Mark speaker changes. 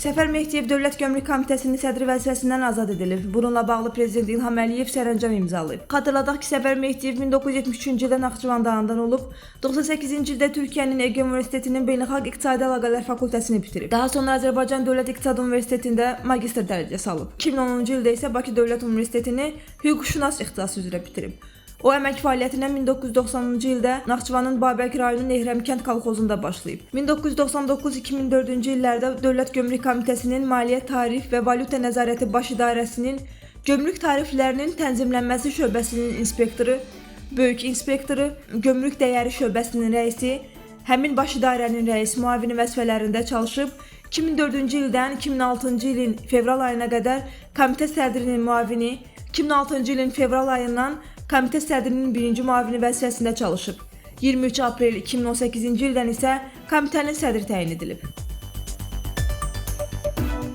Speaker 1: Səfər Mehdiyev Dövlət Gömrük Komitəsinin sədri vəzifəsindən azad edilib. Bununla bağlı Prezident İlham Əliyev sərəncam imzalayıb. Xatırladaq ki, Səfər Mehdiyev 1973-cü ildə Naxçıvanda anadan olub, 98-ci ildə Türkiyənin Ege Universitetinin Beynəlxalq İqtisadi Əlaqələr fakültəsini bitirib. Daha sonra Azərbaycan Dövlət İqtisad Universitetində magistr dərəcəsi alıb. 2010-cu ildə isə Bakı Dövlət Universitetini hüquqşünas ixtisası üzrə bitirib. O əmək fəaliyyətinə 1990-cı ildə Naxçıvanın Babək rayonu Nehrəm kənd kolxozunda başlayıb. 1999-2004-cü illərdə Dövlət Gömrük Komitəsinin Maliyyə Tarif və Valyuta Nəzarəti Baş İdarəsinin Gömrük tariflərinin tənzimlənməsi şöbəsinin inspektoru, böyük inspektoru, Gömrük dəyəri şöbəsinin rəisi, həmin baş idarənin rəis müavini vəzifələrində çalışıb 2004-cü ildən 2006-cı ilin fevral ayına qədər komitə sədrinin müavini, 2006-cı ilin fevral ayından komitə sədrinin birinci müavini vəzifəsində çalışıb. 23 aprel 2018-ci ildən isə komitənin sədri təyin edilib.